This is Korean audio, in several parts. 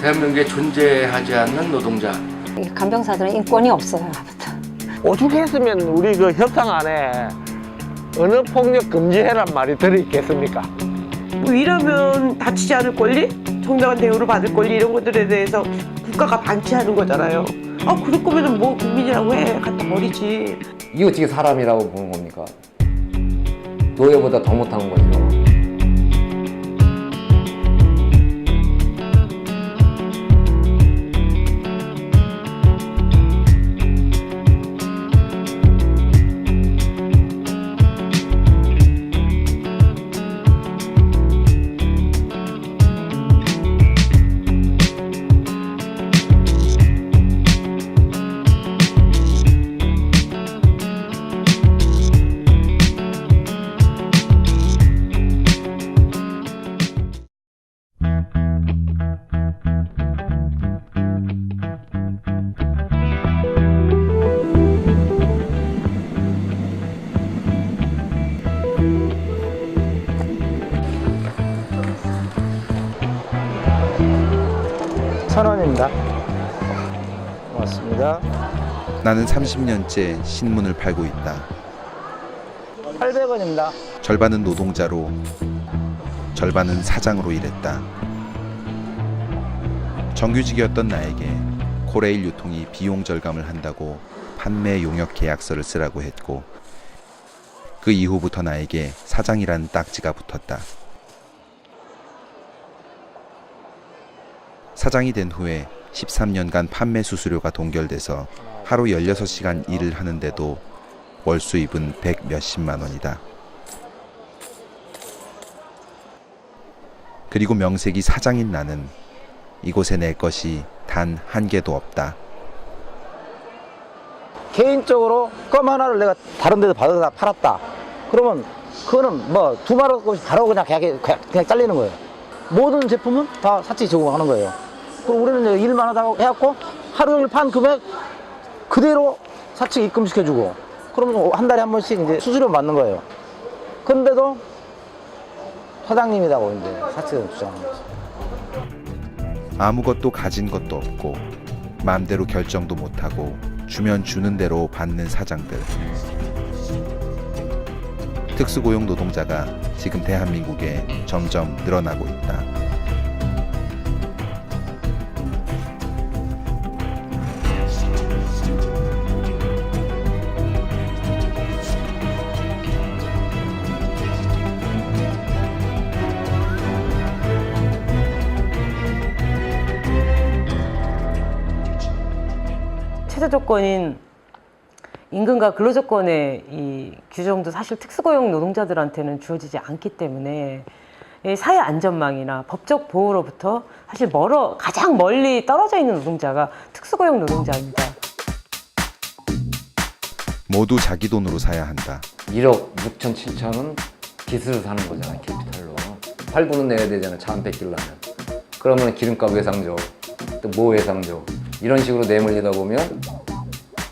대한민국에 존재하지 않는 노동자. 이 간병사들은 인권이 없어요. 오죽했으면 우리 그 협상 안에 어느 폭력 금지해란 말이 들어있겠습니까? 뭐 일하면 다치지 않을 권리, 정당한 대우를 받을 권리 이런 것들에 대해서 국가가 방치하는 거잖아요. 아 그럴 거면은 뭐 국민이라고 해 갖다 버리지. 이게 어떻게 사람이라고 보는 겁니까? 노예보다 더 못한 거죠. 천 원입니다. 고맙습니다. 나는 30년째 신문을 팔고 있다. 800원입니다. 절반은 노동자로, 절반은 사장으로 일했다. 정규직이었던 나에게 코레일 유통이 비용 절감을 한다고 판매 용역 계약서를 쓰라고 했고, 그 이후부터 나에게 사장이란 딱지가 붙었다. 사장이 된 후에 13년간 판매 수수료가 동결돼서 하루 16시간 일을 하는데도 월 수입은 100 몇십만 원이다. 그리고 명색이 사장인 나는 이곳에 내 것이 단 한 개도 없다. 개인적으로 껌 하나를 내가 다른 데서 받아서 팔았다. 그러면 그거는 뭐 두 마리씩 바로 그냥 계약에 그냥, 잘리는 거예요. 모든 제품은 다 사치 제공하는 거예요. 그럼 우리는 일만 하다가 해갖고 하루 종일 판 금액 그대로 사측 입금시켜주고 그러면 한 달에 한 번씩 이제 수수료 받는 거예요. 근데도 사장님이라고 이제 사측에서 주장하는 거죠. 아무것도 가진 것도 없고 마음대로 결정도 못하고 주면 주는 대로 받는 사장들. 특수고용 노동자가 지금 대한민국에 점점 늘어나고 있다. 조건인 임금과 근로 조건의 이 규정도 사실 특수고용 노동자들한테는 주어지지 않기 때문에 이 사회 안전망이나 법적 보호로부터 사실 멀어 가장 멀리 떨어져 있는 노동자가 특수고용 노동자입니다. 모두 자기 돈으로 사야 한다. 1억 6천 7천은 빚으로 사는 거잖아, 캐피탈로. 할부는 내야 되잖아, 차안 뺏기려면. 그러면 기름값 외상조, 또뭐 외상조. 이런 식으로 내몰리다 보면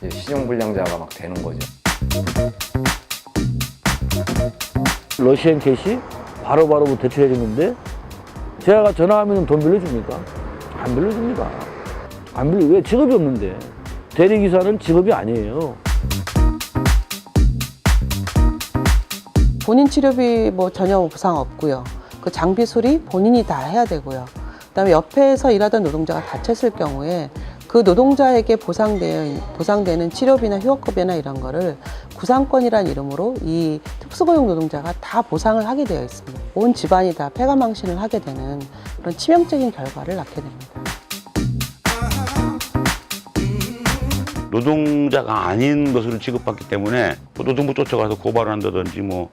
신용불량자가 막 되는 거죠. 러시안 캐시 바로바로 뭐 대출해 주는데 제가 전화하면 돈 빌려줍니까? 안 빌려줍니다. 안 빌려 왜 직업이 없는데 대리기사는 직업이 아니에요. 본인 치료비 뭐 전혀 보상 없고요. 그 장비 수리 본인이 다 해야 되고요. 그다음에 옆에서 일하던 노동자가 다쳤을 경우에 그 노동자에게 보상되어 보상되는 치료비나 휴업급여나 이런 거를 구상권이란 이름으로 이 특수고용 노동자가 다 보상을 하게 되어 있습니다. 온 집안이 다 폐가망신을 하게 되는 그런 치명적인 결과를 낳게 됩니다. 노동자가 아닌 것으로 취급받기 때문에 뭐 노동부 쫓아가서 고발을 한다든지 뭐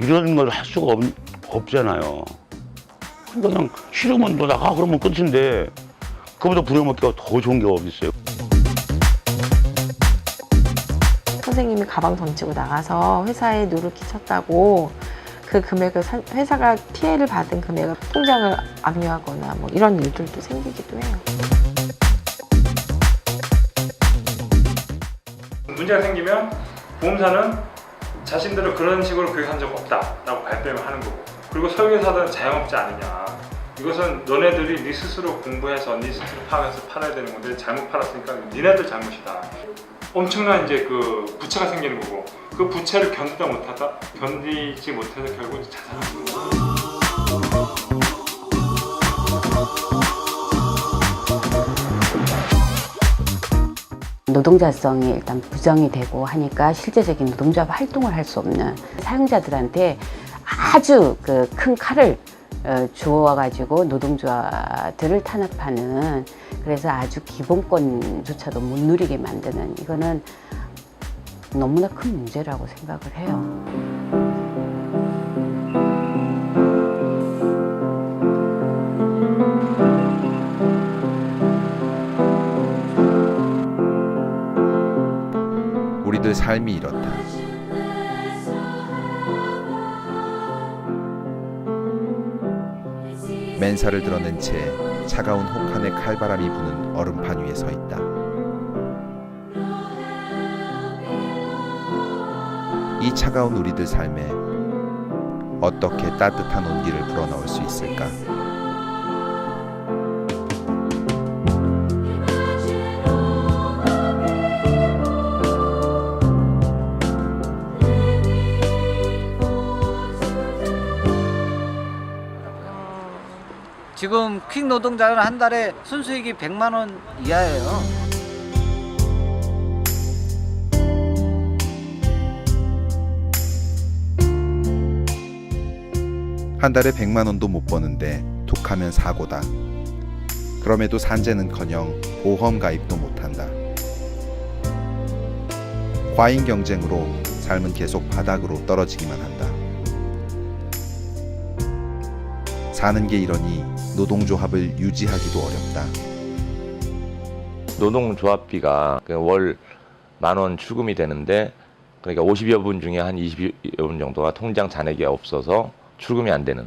이런 걸 할 수가 없, 없잖아요. 그러니까 그냥 싫으면 너 나가 그러면 끝인데 그보다 부려먹기가 더 좋은 게 어디 있어요. 선생님이 가방 던지고 나가서 회사에 누를 끼쳤다고 그 금액을 사- 회사가 피해를 받은 금액을 통장을 압류하거나 뭐 이런 일들도 생기기도 해요. 문제가 생기면 보험사는 자신들을 그런 식으로 교육한 적 없다라고 발뺌을 하는 거고 그리고 설계사들은 자영업자 아니냐 이것은 너네들이 네 스스로 공부해서 네 스스로 파악해서 팔아야 되는 건데 잘못 팔았으니까 니네들 잘못이다. 엄청난 이제 그 부채가 생기는 거고 그 부채를 견디다 못하다 견디지 못해서 결국 자살하는 거예요. 노동자성이 일단 부정이 되고 하니까 실제적인 노동조합 활동을 할 수 없는 사용자들한테 아주 그 큰 칼을 어, 주어가지고 노동조합들을 탄압하는 그래서 아주 기본권조차도 못 누리게 만드는 이거는 너무나 큰 문제라고 생각을 해요. 우리들 삶이 이렇다. 맨살을 드러낸 채 차가운 혹한의 칼바람이 부는 얼음판 위에 서 있다. 이 차가운 우리들 삶에 어떻게 따뜻한 온기를 불어넣을 수 있을까? 지금 퀵 노동자는 한 달에 순수익이 100만 원 이하예요. 한 달에 100만 원도 못 버는데 툭하면 사고다. 그럼에도 산재는커녕 보험 가입도 못한다. 과잉 경쟁으로 삶은 계속 바닥으로 떨어지기만 한다. 사는 게 이러니 노동조합을 유지하기도 어렵다. 노동조합비가 그월만원 출금이 되는데 그러니까 50여 분 중에 한 20여 분 정도가 통장 잔액이 없어서 출금이 안 되는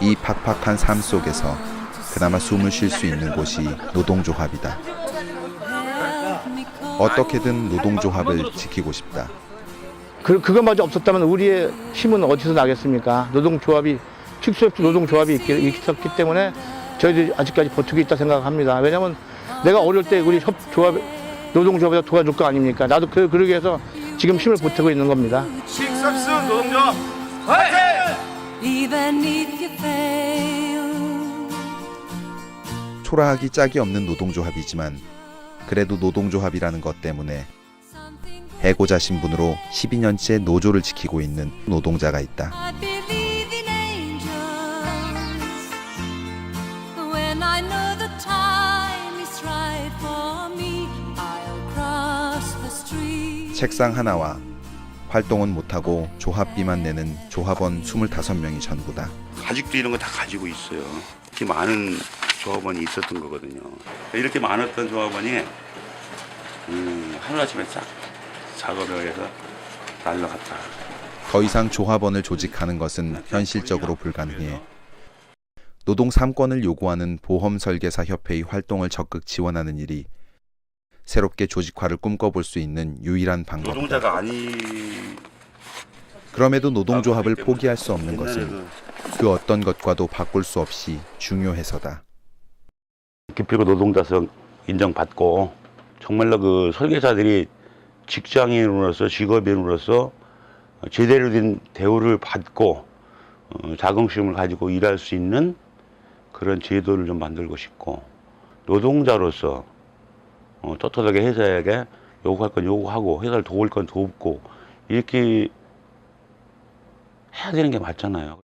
이 팍팍한 삶 속에서 그나마 숨을 쉴 수 있는 곳이 노동조합이다. 어떻게든 노동조합을 지키고 싶다. 그, 그것마저 없었다면 우리의 힘은 어디서 나겠습니까? 노동조합이, 픽스업주 노동조합이 있기, 있었기 때문에 저희들이 아직까지 버티고 있다 생각합니다. 왜냐면 내가 어릴 때 우리 협, 조합, 노동조합에서 도와줄 거 아닙니까? 나도 그, 그러기 위해서 지금 힘을 보태고 있는 겁니다. 초라하기 짝이 없는 노동조합이지만 그래도 노동조합이라는 것 때문에 해고자 신분으로 12년째 노조를 지키고 있는 노동자가 있다. 책상 하나와 활동은 못하고 조합비만 내는 조합원 25명이 전부다. 아직도 이런 거 다 가지고 있어요. 이렇게 많은 조합원이 있었던 거거든요. 이렇게 많았던 조합원이 음, 하루아침에 싹 작업을 해서 날라갔다. 더 이상 조합원을 조직하는 것은 현실적으로 불가능해 노동 3권을 요구하는 보험 설계사 협회의 활동을 적극 지원하는 일이 새롭게 조직화를 꿈꿔볼 수 있는 유일한 방법이다. 노동자가 아니 그럼에도 노동조합을 포기할 수 없는 것은 그 어떤 것과도 바꿀 수 없이 중요해서다. 기필고 노동자성 인정받고 정말로 그 설계사들이 직장인으로서 직업인으로서 제대로 된 대우를 받고 어, 자긍심을 가지고 일할 수 있는 그런 제도를 좀 만들고 싶고 노동자로서 어, 떳떳하게 회사에게 요구할 건 요구하고 회사를 도울 건 돕고 이렇게 해야 되는 게 맞잖아요.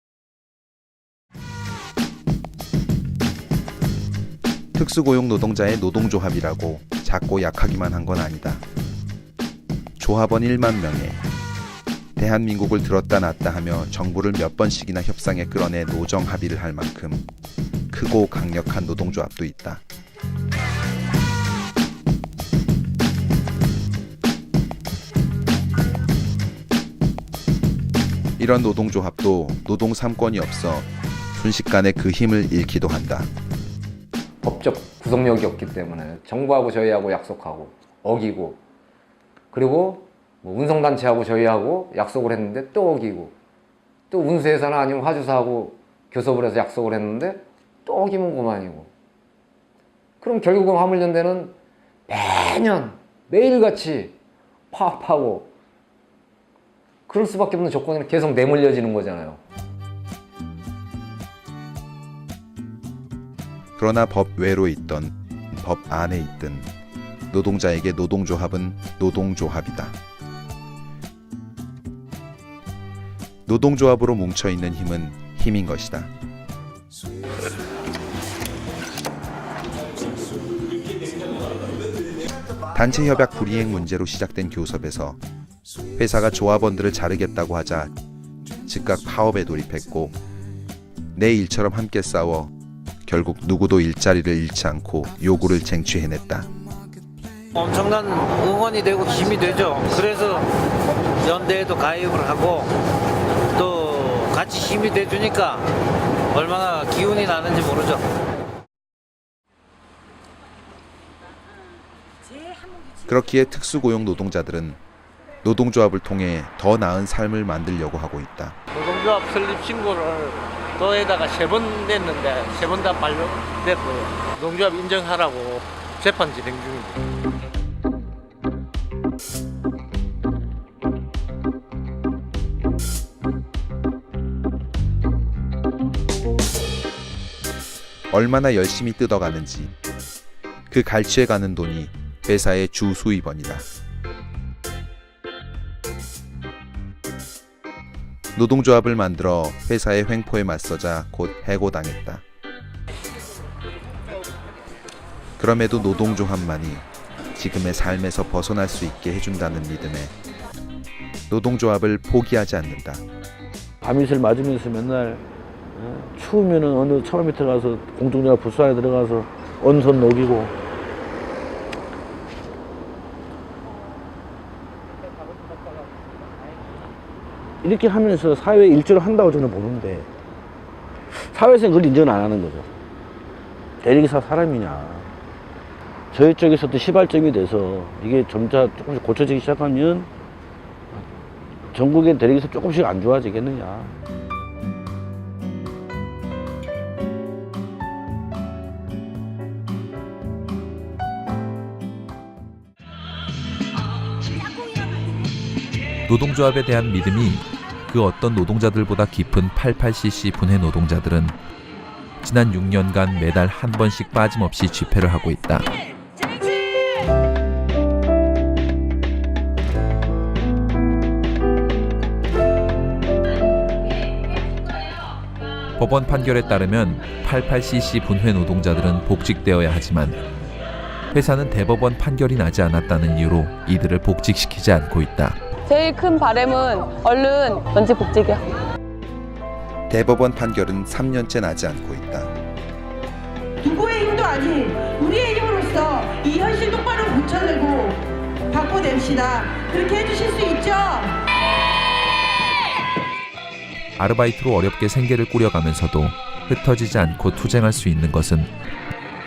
특수고용 노동자의 노동조합이라고 작고 약하기만 한 건 아니다. 조합원 1만 명에 대한민국을 들었다 놨다 하며 정부를 몇 번씩이나 협상에 끌어내 노정 합의를 할 만큼 크고 강력한 노동조합도 있다. 이런 노동조합도 노동 3권이 없어 순식간에 그 힘을 잃기도 한다. 법적 구속력이 없기 때문에 정부하고 저희하고 약속하고 어기고 그리고 뭐 운송단체하고 저희하고 약속을 했는데 또 어기고 또 운수회사나 아니면 화주사하고 교섭을 해서 약속을 했는데 또 어기면 그만이고 그럼 결국은 화물연대는 매년 매일같이 파업하고 그럴 수밖에 없는 조건이 계속 내몰려지는 거잖아요. 그러나 법 외로 있던 법 안에 있든 노동자에게 노동조합은 노동조합이다. 노동조합으로 뭉쳐 있는 힘은 힘인 것이다. 단체 협약 불이행 문제로 시작된 교섭에서 회사가 조합원들을 자르겠다고 하자 즉각 파업에 돌입했고 내 일처럼 함께 싸워 결국 누구도 일자리를 잃지 않고 요구를 쟁취해냈다. 엄청난 응원이 되고 힘이 되죠. 그래서 연대에도 가입을 하고 또 같이 힘이 돼주니까 얼마나 기운이 나는지 모르죠. 그렇기에 특수고용 노동자들은 노동조합을 통해 더 나은 삶을 만들려고 하고 있다. 노동조합 설립 신고를 또에다가 세 번 냈는데 세 번다 반려됐고요. 노동조합 인정하라고 재판 진행 중입니다. 얼마나 열심히 뜯어가는지 그 갈취해가는 돈이 회사의 주 수입원이다. 노동조합을 만들어 회사의 횡포에 맞서자 곧 해고당했다. 그럼에도 노동조합만이 지금의 삶에서 벗어날 수 있게 해준다는 믿음에 노동조합을 포기하지 않는다. 밤이슬 맞으면서 맨날 어, 추우면은 어느 처마 밑에 가서 공중전화 부스 안에 들어가서 언선 녹이고 이렇게 하면서 사회 일조를 한다고 저는 보는데 사회에서는 그걸 인정을 안 하는 거죠. 대리기사 사람이냐. 저희 쪽에서도 시발점이 돼서 이게 점차 조금씩 고쳐지기 시작하면 전국의 대리기사 조금씩 안 좋아지겠느냐. 노동조합에 대한 믿음이 그 어떤 노동자들보다 깊은 88cc 분해 노동자들은 지난 6년간 매달 한 번씩 빠짐없이 집회를 하고 있다. 법원 판결에 따르면 88cc 분회 노동자들은 복직되어야 하지만 회사는 대법원 판결이 나지 않았다는 이유로 이들을 복직시키지 않고 있다. 제일 큰 바람은 얼른 전직 복직이야. 대법원 판결은 3년째 나지 않고 있다. 누구의 힘도 아닌 우리의 힘으로써 이 현실 똑바로 고쳐내고 바꿔냅시다. 그렇게 해주실 수 있죠? 아르바이트로 어렵게 생계를 꾸려가면서도 흩어지지 않고 투쟁할 수 있는 것은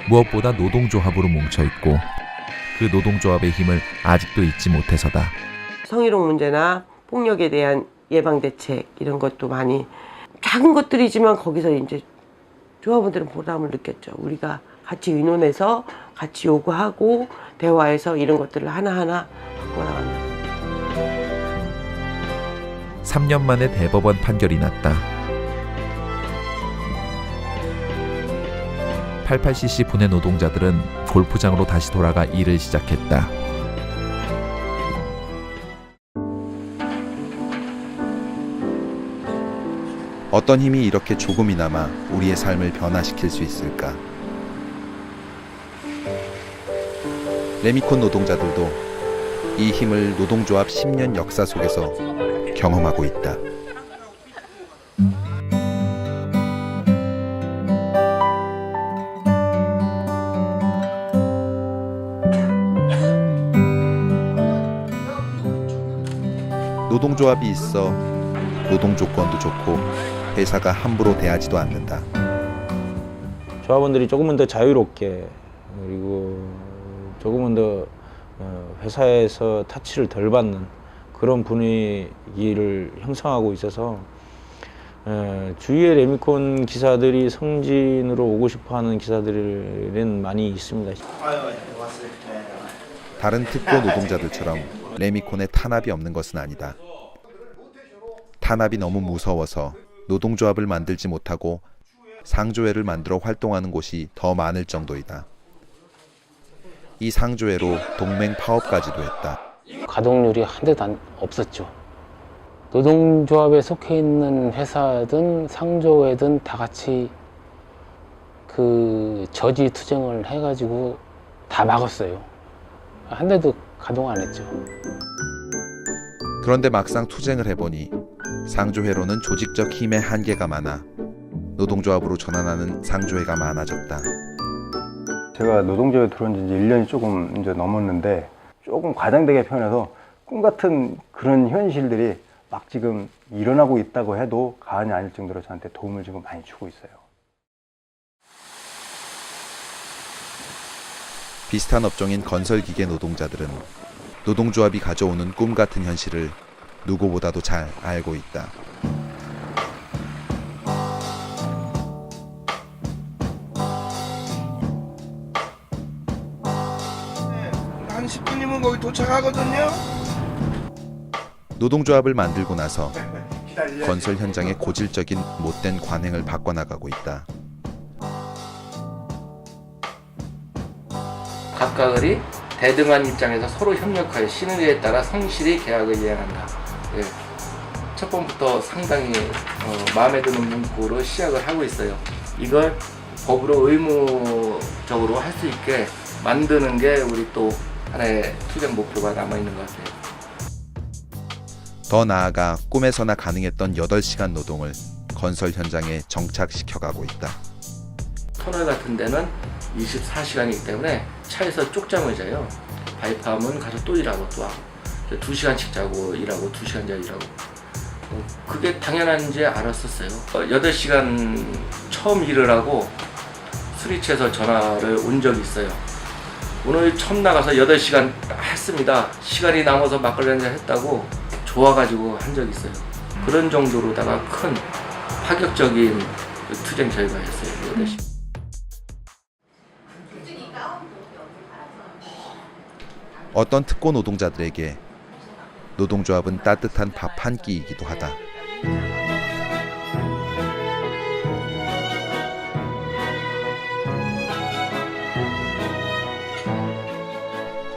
무엇보다 노동조합으로 뭉쳐 있고 그 노동조합의 힘을 아직도 잊지 못해서다. 성희롱 문제나 폭력에 대한 예방 대책 이런 것도 많이 작은 것들이지만 거기서 이제 조합원들은 보람을 느꼈죠. 우리가 같이 의논해서 같이 요구하고 대화해서 이런 것들을 하나하나 바꿔나간다. 3년 만에 대법원 판결이 났다. 88cc 분해 노동자들은 골프장으로 다시 돌아가 일을 시작했다. 어떤 힘이 이렇게 조금이나마 우리의 삶을 변화시킬 수 있을까? 레미콘 노동자들도 이 힘을 노동조합 10년 역사 속에서 경험하고 있다. 노동조합이 있어 노동 조건도 좋고 회사가 함부로 대하지도 않는다. 조합원들이 조금은 더 자유롭게 그리고 조금은 더 어, 회사에서 타치를 덜 받는 그런 분위기를 형성하고 있어서 예, 주위에 레미콘 기사들이 성진으로 오고 싶어하는 기사들은 많이 있습니다. 다른 특고 노동자들처럼 레미콘에 탄압이 없는 것은 아니다. 탄압이 너무 무서워서 노동조합을 만들지 못하고 상조회를 만들어 활동하는 곳이 더 많을 정도이다. 이 상조회로 동맹 파업까지도 했다. 가동률이 한 대도 안- 없었죠. 노동조합에 속해 있는 회사든 상조회든 다 같이 그 저지 투쟁을 해가지고 다 막았어요. 한 대도 가동 안 했죠. 그런데 막상 투쟁을 해보니 상조회로는 조직적 힘의 한계가 많아 노동조합으로 전환하는 상조회가 많아졌다. 제가 노동조에 들어온 지 이제 1년이 조금 이제 넘었는데 조금 과장되게 표현해서 꿈 같은 그런 현실들이 막 지금 일어나고 있다고 해도 과언이 아닐 정도로 저한테 도움을 지금 많이 주고 있어요. 비슷한 업종인 건설기계 노동자들은 노동조합이 가져오는 꿈 같은 현실을 누구보다도 잘 알고 있다. 도착하거든요. 노동조합을 만들고 나서 건설 현장의 고질적인 못된 관행을 바꿔나가고 있다. 각각의 대등한 입장에서 서로 협력하여 신의에 따라 성실히 계약을 이행한다. 예. 첫 번부터 상당히 어, 마음에 드는 문구로 시작을 하고 있어요. 이걸 법으로 의무적으로 할 수 있게 만드는 게 우리 또 하나의 투쟁 목표가 남아 있는 것 같아요. 더 나아가 꿈에서나 가능했던 8시간 노동을 건설 현장에 정착시켜 가고 있다. 터널 같은 데는 24시간이기 때문에 차에서 쪽잠을 자요. 바이팜은 가서 또 일하고 또 하고 2시간씩 자고 일하고 2시간 자고 일하고 어, 그게 당연한지 알았었어요. 어, 8시간 처음 일을 하고 수리체에서 전화를 온 적이 있어요. 오늘 처음 나가서 8시간 했습니다. 시간이 남아서 막걸리 한잔 했다고 좋아가지고 한 적이 있어요. 그런 정도로다가 큰 파격적인 그 투쟁 결과였어요. 8시간. 어떤 특고 노동자들에게 노동조합은 따뜻한 밥 한 끼이기도 하다.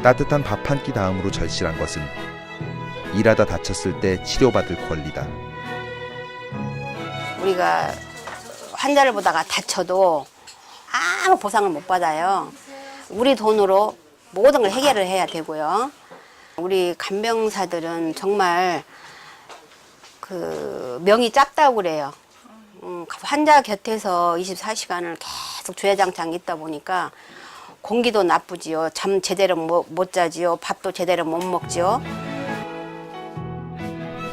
따뜻한 밥 한 끼 다음으로 절실한 것은 일하다 다쳤을 때 치료받을 권리다. 우리가 환자를 보다가 다쳐도 아무 보상을 못 받아요. 우리 돈으로 모든 걸 해결을 해야 되고요. 우리 간병사들은 정말 그 명이 짧다고 그래요. 음, 환자 곁에서 24시간을 계속 주야장창 있다 보니까 공기도 나쁘지요. 잠 제대로 못, 못 자지요. 밥도 제대로 못 먹지요.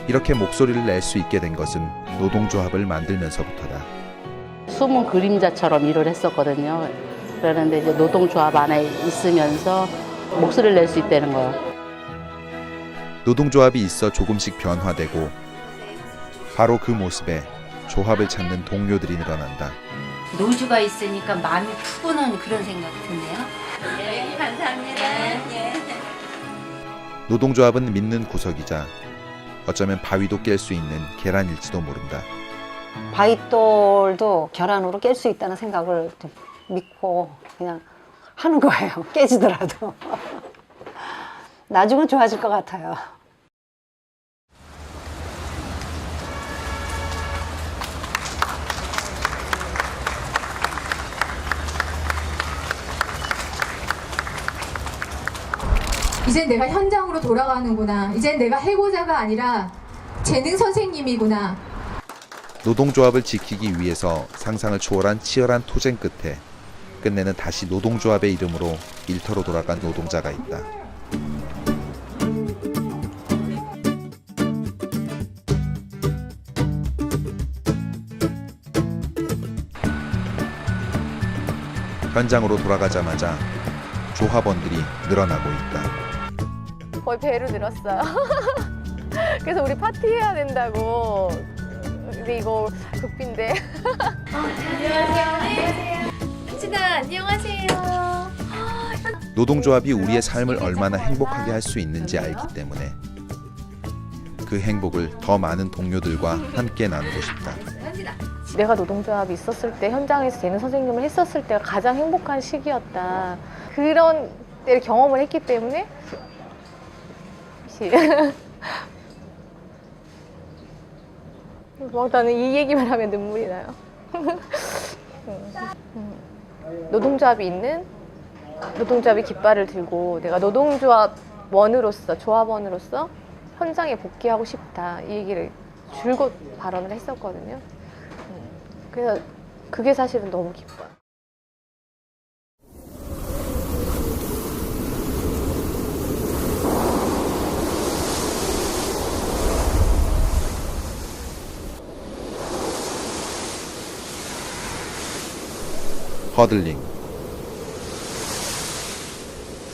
이렇게 목소리를 낼 수 있게 된 것은 노동조합을 만들면서부터다. 숨은 그림자처럼 일을 했었거든요. 그러는데 이제 노동조합 안에 있으면서 목소리를 낼 수 있다는 거예요. 노동조합이 있어 조금씩 변화되고 바로 그 모습에 조합을 찾는 동료들이 늘어난다. 노주가 있으니까 마음이 푸근한 그런 생각이 드네요. 네, 감사합니다. 노동조합은 믿는 구석이자 어쩌면 바위도 깰 수 있는 계란일지도 모른다. 바위돌도 계란으로 깰 수 있다는 생각을 좀 믿고 그냥 하는 거예요. 깨지더라도. 나중은 좋아질 것 같아요. 이젠 내가 현장으로 돌아가는구나. 이젠 내가 해고자가 아니라 재능 선생님이구나. 노동조합을 지키기 위해서 상상을 초월한 치열한 투쟁 끝에 끝내는 다시 노동조합의 이름으로 일터로 돌아간 노동자가 있다. 현장으로 돌아가자마자 조합원들이 늘어나고 있다. 거의 배로 늘었어요. 그래서 우리 파티해야 된다고. 근데 이거 급인데. 안녕하세요. 안녕하세요. 신아 안녕하세요. 노동조합이 우리의 삶을 얼마나 행복하게 할 수 있는지 알기 때문에 그 행복을 더 많은 동료들과 함께 나누고 싶다. 내가 노동조합이 있었을 때 현장에서 재능 선생님을 했었을 때가 가장 행복한 시기였다. 그런 때를 경험을 했기 때문에 시- 막 나는 이 얘기만 하면 눈물이 나요. 음, 음. 노동조합이 있는 노동조합이 깃발을 들고 내가 노동조합원으로서 조합원으로서 현장에 복귀하고 싶다 이 얘기를 줄곧 발언을 했었거든요. 음. 그래서 그게 사실은 너무 기뻐요. 허들링.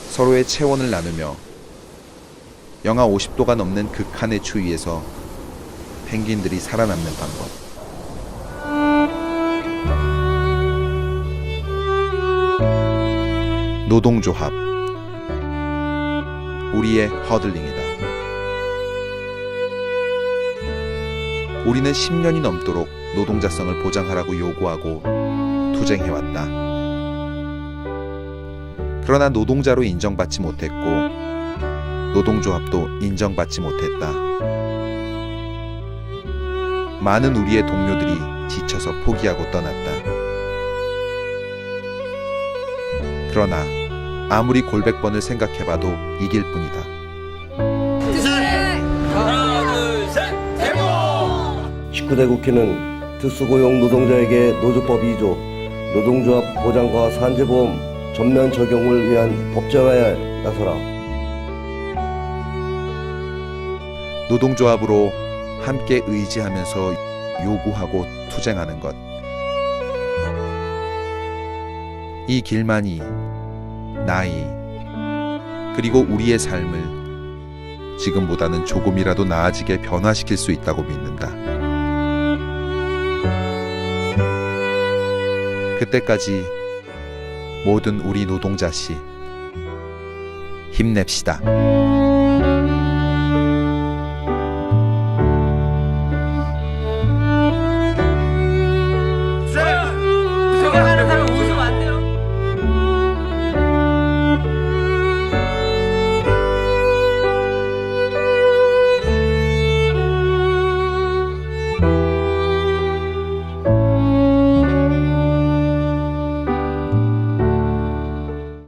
서로의 체온을 나누며 영하 50도가 넘는 극한의 추위에서 펭귄들이 살아남는 방법. 노동조합. 우리의 허들링이다. 우리는 10년이 넘도록 노동자성을 보장하라고 요구하고 투쟁해왔다. 그러나 노동자로 인정받지 못했고 노동조합도 인정받지 못했다. 많은 우리의 동료들이 지쳐서 포기하고 떠났다. 그러나 아무리 골백 번을 생각해봐도 이길 뿐이다. 하나 둘 셋 대모 19대 국회는 특수고용 노동자에게 노조법 2조, 노동조합 보장과 산재보험 전면 적용을 위한 법제화에 나서라. 노동조합으로 함께 의지하면서 요구하고 투쟁하는 것. 이 길만이 나이 그리고 우리의 삶을 지금보다는 조금이라도 나아지게 변화시킬 수 있다고 믿는다. 그때까지 모든 우리 노동자 씨 힘냅시다.